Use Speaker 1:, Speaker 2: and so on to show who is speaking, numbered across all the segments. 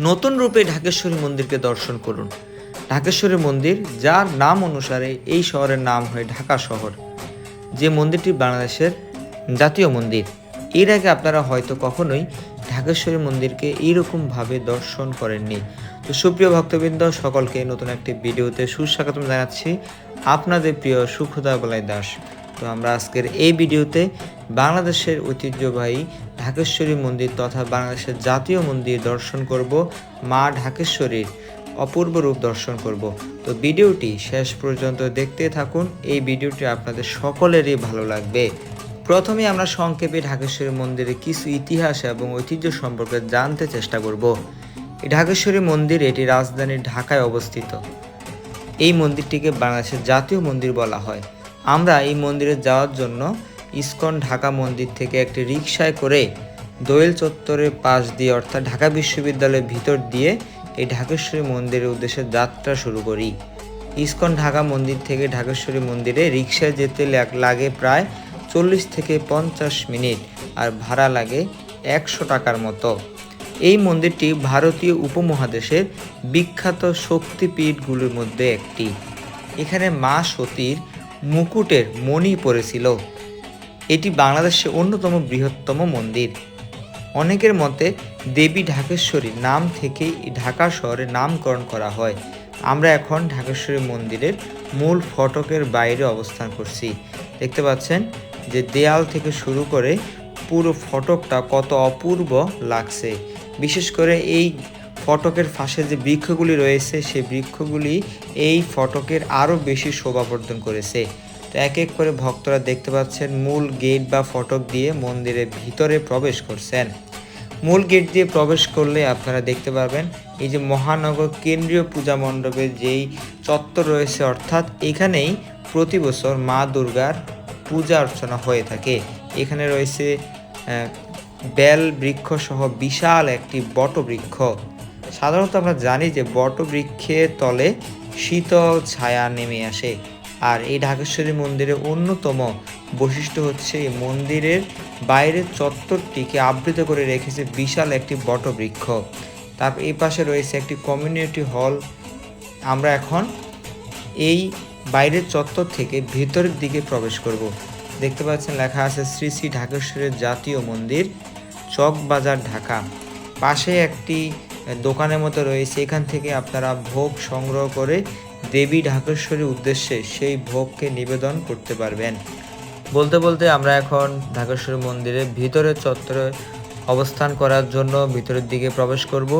Speaker 1: নতুন রূপে ঢাকেশ্বরী মন্দিরকে দর্শন করুন। ঢাকেশ্বরী মন্দির, যার নাম অনুসারে এই শহরের নাম হয় ঢাকা শহর। যে মন্দিরটি বাংলাদেশের জাতীয় মন্দির। এর আগে আপনারা হয়তো কখনোই ঢাকেশ্বরী মন্দিরকে এইরকমভাবে দর্শন করেননি। তো সুপ্রিয় ভক্তবৃন্দ, সকলকে নতুন একটি ভিডিওতে সুস্বাগতম জানাচ্ছি আপনাদের প্রিয় সুখদা বলাই দাস। তো আমরা আজকের এই ভিডিওতে বাংলাদেশের ঐতিহ্যবাহী ঢাকেশ্বরী মন্দির তথা বাংলাদেশের জাতীয় মন্দির দর্শন করব মা ঢাকেশ্বরীর অপূর্ব রূপ দর্শন করব। তো ভিডিওটি শেষ পর্যন্ত দেখতে থাকুন, এই ভিডিওটি আপনাদের সকলেরই ভালো লাগবে। প্রথমে আমরা সংক্ষেপে ঢাকেশ্বরী মন্দিরের কিছু ইতিহাস এবং ঐতিহ্য সম্পর্কে জানতে চেষ্টা করব। এই ঢাকেশ্বরী মন্দির এটি রাজধানী ঢাকায় অবস্থিত। এই মন্দিরটিকে বাংলাদেশের জাতীয় মন্দির বলা হয়। আমরা এই মন্দিরে যাওয়ার জন্য ইস্কন ঢাকা মন্দির থেকে একটি রিক্সায় করে দোয়েল চত্বরের পাশ দিয়ে, অর্থাৎ ঢাকা বিশ্ববিদ্যালয়ের ভিতর দিয়ে এই ঢাকেশ্বরী মন্দিরের উদ্দেশ্যে যাত্রা শুরু করি। ইস্কন ঢাকা মন্দির থেকে ঢাকেশ্বরী মন্দিরে রিক্সায় যেতে লাগে প্রায় চল্লিশ থেকে পঞ্চাশ মিনিট আর ভাড়া লাগে একশো টাকার মতো। এই মন্দিরটি ভারতীয় উপমহাদেশের বিখ্যাত শক্তিপীঠগুলির মধ্যে একটি। এখানে মা সতীর মুকুটের মণি পড়েছিল এটি বাংলাদেশের অন্যতম বৃহত্তম মন্দির। অনেকের মতে দেবী ঢাকেশ্বরী নাম থেকেই ঢাকা শহরের নামকরণ করা হয়। আমরা এখন ঢাকেশ্বরী মন্দিরের মূল ফটকের বাইরে অবস্থান করছি। দেখতে পাচ্ছেন যে দেয়াল থেকে শুরু করে পুরো ফটকটা কত অপূর্ব লাগছে। বিশেষ করে এই ফটকের পাশে যে বৃক্ষগুলি রয়েছে সেই বৃক্ষগুলি এই ফটকের আরও বেশি শোভাবর্ধন করেছে। তো এক এক করে ভক্তরা দেখতে পাচ্ছেন, মূল গেট বা ফটক দিয়ে মন্দিরের ভিতরে প্রবেশ করছেন। মূল গেট দিয়ে প্রবেশ করলে আপনারা দেখতে পাবেন এই যে মহানগর কেন্দ্রীয় পূজা মণ্ডপের যেই চত্বর রয়েছে, অর্থাৎ এখানেই প্রতি বছর মা দুর্গার পূজা অর্চনা হয়ে থাকে। এখানে রয়েছে বেল বৃক্ষ সহ বিশাল একটি বটবৃক্ষ। সাধারণত আমরা জানি যে বটবৃক্ষের তলে শীতল ছায়া নেমে আসে। আর এই ঢাকেশ্বরী মন্দিরের অন্যতম বৈশিষ্ট্য হচ্ছে এই মন্দিরের বাইরের চত্বরটিকে আবৃত করে রেখেছে বিশাল একটি বটবৃক্ষ। তার এই পাশে রয়েছে একটি কমিউনিটি হল আমরা এখন এই বাইরের চত্বর থেকে ভেতরের দিকে প্রবেশ করব। দেখতে পাচ্ছেন লেখা আছে শ্রী শ্রী ঢাকেশ্বরের জাতীয় মন্দির চক বাজার ঢাকা। পাশে একটি দোকানের মতো রয়েছে। এখান থেকে আপনারা ভোগ সংগ্রহ করে দেবী ঢাকেশ্বরীর উদ্দেশ্যে সেই ভোগকে নিবেদন করতে পারবেন। বলতে বলতে আমরা এখন ঢাকেশ্বরী মন্দিরের ভিতরের চত্বরে অবস্থান করার জন্য ভিতরের দিকে প্রবেশ করব।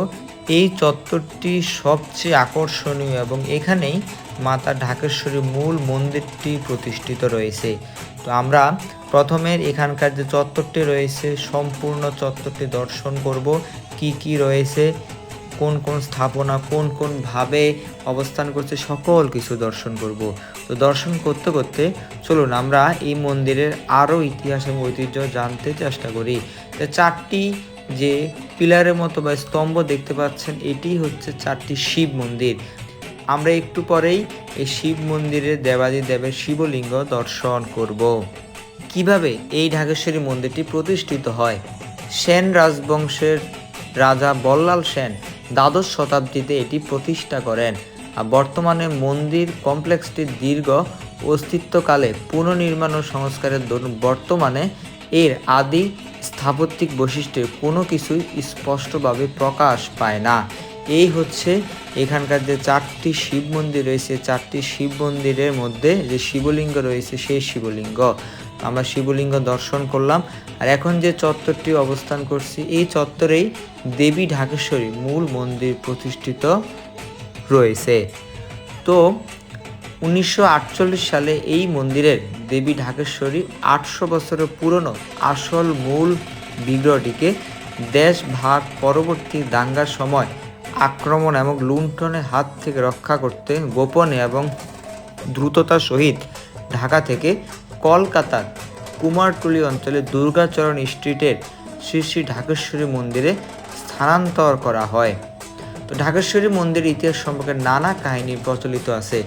Speaker 1: এই চত্বরটি সবচেয়ে আকর্ষণীয় এবং এখানেই মাতা ঢাকেশ্বরী মূল মন্দিরটি প্রতিষ্ঠিত রয়েছে। তো আমরা প্রথমে এখানকার যে চত্বরটি রয়েছে, সম্পূর্ণ চত্বরটি দর্শন করব। কি কি রয়েছে, কোন কোন স্থাপনা, কোন কোন ভাবে অবস্থান করছে, সকল কিছু দর্শন করব। তো দর্শন করতে করতে চলুন আমরা এই মন্দিরের আরও ইতিহাস এবং ঐতিহ্য জানতে চেষ্টা করি। তো চারটি যে পিলারের মতো বা স্তম্ভ দেখতে পাচ্ছেন, এটি হচ্ছে চারটি শিব মন্দির। আমরা একটু পরেই এই শিব মন্দিরের দেবাদি দেবের শিবলিঙ্গ দর্শন করব। কীভাবে এই ঢাকেশ্বরী মন্দিরটি প্রতিষ্ঠিত হয়? সেন রাজবংশের রাজা বল্লাল সেন দ্বাদশ শতাব্দীতে এটি প্রতিষ্ঠা করেন আর বর্তমানে মন্দির কমপ্লেক্সটির দীর্ঘ অস্তিত্বকালে পুনর্নির্মাণ ও সংস্কারের দরুন বর্তমানে এর আদি স্থাপত্যিক বৈশিষ্ট্যের কোনো কিছুই স্পষ্টভাবে প্রকাশ পায় না। এই হচ্ছে এখানকার যে চারটি শিব মন্দির রয়েছে, চারটি শিব মন্দিরের মধ্যে যে শিবলিঙ্গ রয়েছে সেই শিবলিঙ্গ। আমরা শিবলিঙ্গ দর্শন করলাম। আর এখন যে চত্বরটি অবস্থান করছি, এই চত্বরেই দেবী ঢাকেশ্বরী মূল মন্দির প্রতিষ্ঠিত রয়েছে। তো, উনিশশো আটচল্লিশ সালে এই মন্দিরের দেবী ঢাকেশ্বরী আটশো বছরের পুরনো আসল মূল বিগ্রহটিকে দেশ ভাগ পরবর্তী দাঙ্গার সময় আক্রমণ এবং লুণ্ঠনের হাত থেকে রক্ষা করতে গোপনে এবং দ্রুততার সহিত ঢাকা থেকে কলকাতার কুমারটুলি অঞ্চলে দুর্গাচরণ স্ট্রিটের শ্রী শ্রী ঢাকেশ্বরী মন্দিরে স্থানান্তর করা হয়। তো ঢাকেশ্বরী মন্দিরের ইতিহাস সম্পর্কে নানা কাহিনী প্রচলিত আছে।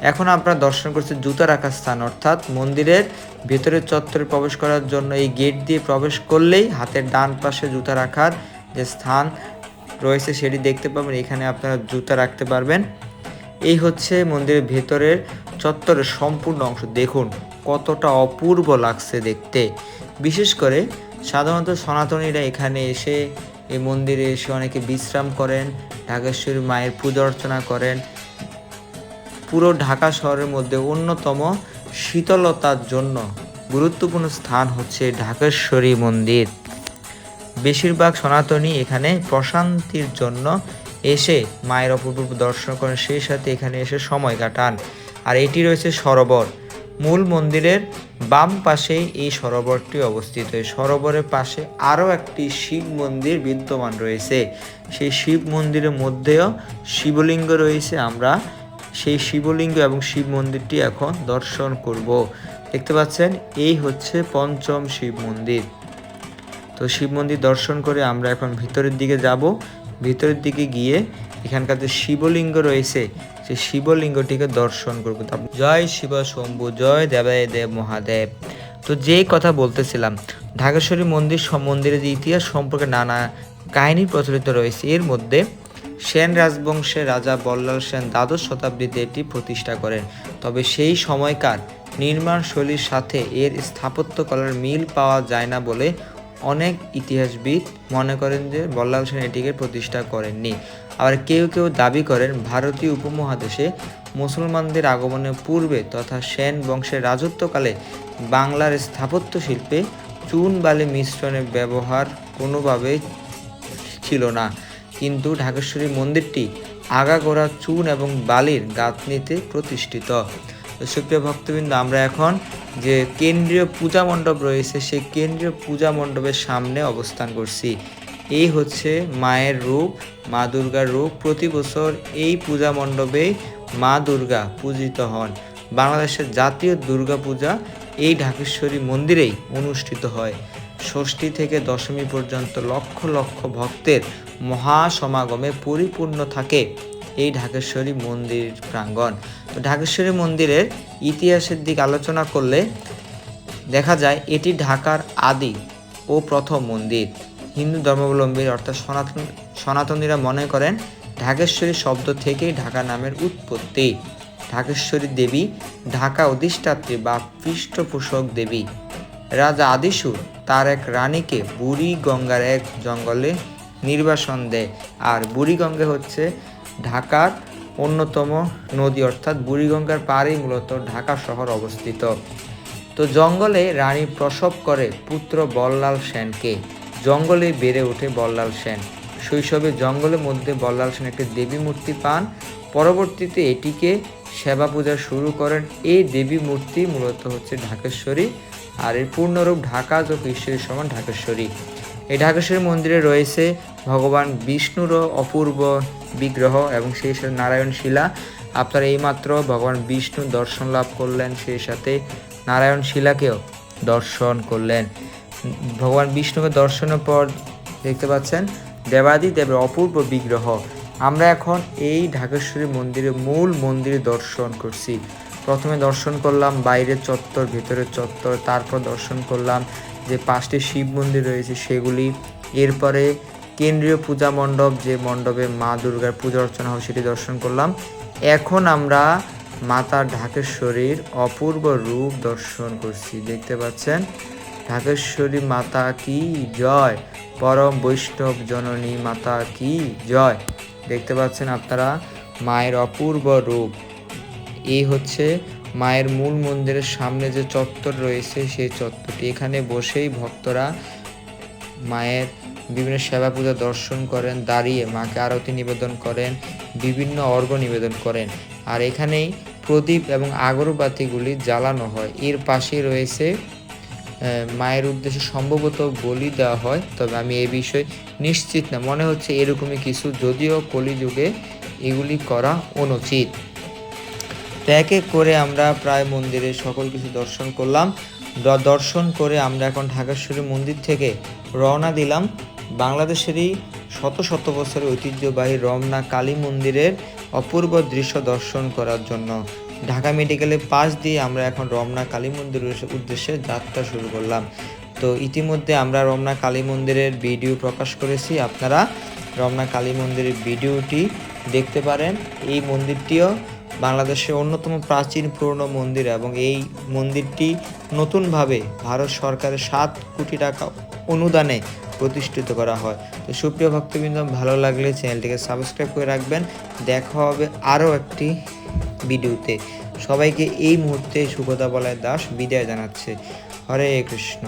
Speaker 1: এখন আপনারা দর্শন করছে জুতা রাখার স্থান, অর্থাৎ মন্দিরের ভেতরের চত্বরে প্রবেশ করার জন্য এই গেট দিয়ে প্রবেশ করলেই হাতের ডান পাশে জুতা রাখার যে স্থান রয়েছে সেটি দেখতে পাবেন। এখানে আপনারা জুতা রাখতে পারবেন। এই হচ্ছে মন্দিরের ভেতরের চত্বরের সম্পূর্ণ অংশ। দেখুন। কতটা অপূর্ব লাগছে দেখতে। বিশেষ করে সাধারণত সনাতনীরা এখানে এসে এই মন্দিরে এসে অনেকে বিশ্রাম করেন, ঢাকেশ্বরী মায়ের পূজা অর্চনা করেন। পুরো ঢাকা শহরের মধ্যে অন্যতম শীতলতার জন্য গুরুত্বপূর্ণ স্থান হচ্ছে ঢাকেশ্বরী মন্দির। বেশিরভাগ সনাতনী এখানে প্রশান্তির জন্য এসে মায়ের অপূর্ব দর্শন করেন, সেই সাথে এখানে এসে সময় কাটান। আর এটি রয়েছে সরোবর। মূল মন্দিরের বাম পাশেই এই সরোবরটি অবস্থিত। এই সরোবরের পাশে আরও একটি শিব মন্দির বিদ্যমান রয়েছে। সেই শিব মন্দিরের মধ্যেও শিবলিঙ্গ রয়েছে। আমরা সেই শিবলিঙ্গ এবং শিব মন্দিরটি এখন দর্শন করব। দেখতে পাচ্ছেন, এই হচ্ছে পঞ্চম শিব মন্দির। তো শিব মন্দির দর্শন করে আমরা এখন ভিতরের দিকে যাব। ভিতরের দিকে গিয়ে এখানকার যে শিবলিঙ্গ রয়েছে সেই শিবলিঙ্গটিকে দর্শন করব। জয় শিব শম্ভু, জয় দেবায় দেব মহাদেব। তো যেই কথা বলতেছিলাম, ঢাকেশ্বরী মন্দির মন্দিরের যে ইতিহাস সম্পর্কে নানা কাহিনী প্রচলিত রয়েছে, এর মধ্যে সেন রাজবংশের রাজা বল্লাল সেন দ্বাদশ শতাব্দীতে এটি প্রতিষ্ঠা করেন। তবে সেই সময়কার নির্মাণ শৈলীর সাথে এর স্থাপত্য কলার মিল পাওয়া যায় না বলে অনেক ইতিহাসবিদ মনে করেন যে বল্লাল সেন এটিকে প্রতিষ্ঠা করেননি। আবার কেউ কেউ দাবি করেন ভারতীয় উপমহাদেশে মুসলমানদের আগমনের পূর্বে তথা সেন বংশের রাজত্বকালে বাংলার স্থাপত্য শিল্পে চুন বালি মিশ্রণের ব্যবহার কোনোভাবে ছিল না। কিন্তু ঢাকেশ্বরী মন্দিরটি আগাগোড়া চুন এবং বালির গাঁথনিতে প্রতিষ্ঠিত। সুপ্রিয় ভক্তবৃন্দ, আমরা এখন যে কেন্দ্রীয় পূজা মণ্ডপ রয়েছে, সেই কেন্দ্রীয় পূজা মণ্ডপের সামনে অবস্থান করছি। এই হচ্ছে মায়ের রূপ, মা দুর্গার রূপ। প্রতি বছর এই পূজা মণ্ডপে মা দুর্গা পূজিত হন। বাংলাদেশের জাতীয় দুর্গা পূজা এই ঢাকেশ্বরী মন্দিরেই অনুষ্ঠিত হয়। ষষ্ঠী থেকে দশমী পর্যন্ত লক্ষ লক্ষ ভক্তের মহা সমাগমে পরিপূর্ণ থাকে এই ঢাকেশ্বরী মন্দির প্রাঙ্গণ। তো ঢাকেশ্বরী মন্দিরের ইতিহাসের দিক আলোচনা করলে দেখা যায় এটি ঢাকার আদি ও প্রথম মন্দির। হিন্দু ধর্মাবলম্বী অর্থাৎ সনাতন, সনাতনীরা মনে করেন ঢাকেশ্বরী শব্দ থেকেই ঢাকা নামের উৎপত্তি। ঢাকেশ্বরী দেবী, ঢাকা অধিষ্ঠাত্রী বা পৃষ্ঠপোষক দেবী। রাজা আদিসুর তার এক রানীকে বুড়ি গঙ্গার এক জঙ্গলে নির্বাসন দেয়। আর বুড়িগঙ্গা হচ্ছে ঢাকার অন্যতম নদী, অর্থাৎ বুড়িগঙ্গার পাড়েই মূলত ঢাকা শহর অবস্থিত। তো জঙ্গলে রানী প্রসব করে পুত্র বল্লাল সেনকে। জঙ্গলে বেড়ে ওঠে বল্লাল সেন। শৈশবে জঙ্গলের মধ্যে বল্লাল সেন একটি দেবী মূর্তি পান। পরবর্তীতে এটিকে সেবা পূজা শুরু করেন। এই দেবী মূর্তি মূলত হচ্ছে ঢাকেশ্বরী আর এর পূর্ণরূপ ঢাকা যোগ ঈশ্বরের সমান ঢাকেশ্বরী। এই ঢাকেশ্বরী মন্দিরে রয়েছে ভগবান বিষ্ণুরও অপূর্ব বিগ্রহ এবং সেই সাথে নারায়ণ শিলা। আপনারা এইমাত্র ভগবান বিষ্ণু দর্শন লাভ করলেন, সেই সাথে নারায়ণ শিলাকেও দর্শন করলেন। ভগবান বিষ্ণুকে দর্শনের পর দেখতে পাচ্ছেন, দেবাদি দেবের অপূর্ব বিগ্রহ। আমরা এখন এই ঢাকেশ্বরী মন্দিরের মূল মন্দিরে দর্শন করছি। প্রথমে দর্শন করলাম, বাইরের চত্বর, ভেতরের চত্বর, তারপর দর্শন করলাম যে পাঁচটি শিব মন্দির রয়েছে সেগুলি। এরপরে কেন্দ্রীয় পূজা মণ্ডপ, যে মণ্ডপে মা দুর্গার পূজা অর্চনা হয় সেটি দর্শন করলাম। এখন আমরা মাতা ঢাকেশ্বরীর অপূর্ব রূপ দর্শন করছি। দেখতে পাচ্ছেন ঢাকেশ্বরী মাতা কি জয়? পরম বৈষ্ণব জননী মাতা কি জয়? দেখতে পাচ্ছেন আপনারা, মায়ের অপূর্ব রূপ। এই হচ্ছে মায়ের মূল মন্দিরের সামনে যে চত্বর রয়েছে, সেই চত্বরটি। এখানে বসেই ভক্তরা মায়ের বিভিন্ন সেবা পূজা দর্শন করেন, দাঁড়িয়ে মাকে আরতি নিবেদন করেন, বিভিন্ন অর্ঘ নিবেদন করেন। আর এখানেই প্রদীপ এবং আগরবাতিগুলি জ্বালানো হয়। এর পাশেই রয়েছে মায়ের উদ্দেশ্যে সম্ভবত বলি দেওয়া হয়, তবে আমি এ বিষয়ে নিশ্চিত না। মনে হচ্ছে এরকমই কিছু, যদিও কলিযুগে এগুলি করা অনুচিত। তো এক এক করে আমরা প্রায় মন্দিরে সকল কিছু দর্শন করলাম। দর্শন করে আমরা এখন ঢাকেশ্বরী মন্দির থেকে রওনা দিলাম। বাংলাদেশেরই শত শত বছরের ঐতিহ্যবাহী রমনা কালী মন্দিরের অপূর্ব দৃশ্য দর্শন করার জন্য। ঢাকা মেডিকেলের পাশ দিয়ে আমরা এখন রমনা কালী মন্দিরের উদ্দেশ্যে যাত্রা শুরু করলাম। তো ইতিমধ্যে আমরা রমনা কালী মন্দিরের ভিডিও প্রকাশ করেছি। আপনারা রমনা কালী মন্দিরের ভিডিওটি দেখতে পারেন। এই মন্দিরটিও বাংলাদেশের অন্যতম প্রাচীন পুরনো মন্দির এবং এই মন্দিরটি নতুনভাবে ভারত সরকারের সাত কোটি টাকা অনুদানে প্রতিষ্ঠিত করা হয়। তো সুপ্রিয় ভক্তবৃন্দ, ভালো লাগলে চ্যানেলটিকে সাবস্ক্রাইব করে রাখবেন। দেখা হবে আরও একটি ভিডিওতে। সবাইকে এই মুহূর্তে সুখদা বলায় দাস বিদায় জানাচ্ছে। হরে কৃষ্ণ।